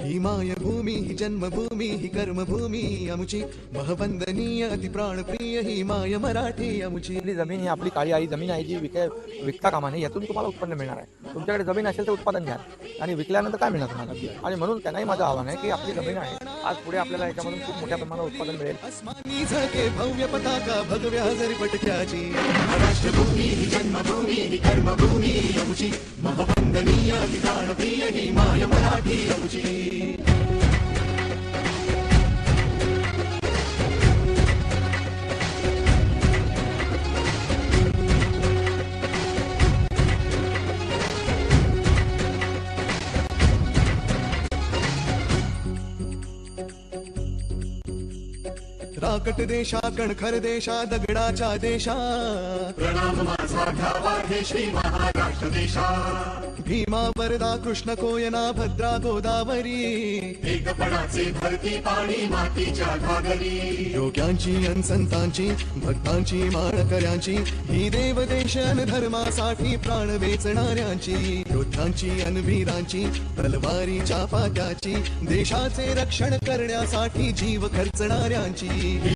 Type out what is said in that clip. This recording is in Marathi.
ही मायभूमी ही जन्मभूमी ही कर्मभूमी अमुची महवंदनीय अति प्राणप्रिय ही माय मराठी अमुची आपली जमीन ही आपली काळी आई जमीन आहे जी विक विकता कामा नये यातून तुम्हाला उत्पन्न मिळणार आहे. तुमच्याकडे जमीन असेल तर उत्पादन घ्या. आणि विकल्यानंतर काय मिळणार तुम्हाला? आणि म्हणून त्यांनाही माझं आव्हान आहे की आपली जमीन आहे. आज पुढे आपल्याला याच्यामधून खूप मोठ्या प्रमाणात उत्पादन मिळेल. भव्य पताका भगव्या हजरी पटक्याची. राष्ट्रभूमी ही जन्मभूमी ही कर्मभूमी अमुची वंदनीय अति ही माय मराठी अमुची राकट देशा कणखर देशा दगडाच्या देशा भीमा वरदा कृष्ण कोयना भद्रा गोदावरी। योग्यांची अन संतांची भक्तांची माळकऱ्यांची ही देवदेश अन धर्मासाठी प्राण वेचणाऱ्यांची। योद्ध्यांची अन वीरांची तलवारीच्या पात्याची देशाचे रक्षण करण्यासाठी जीव खर्चणाऱ्यांची।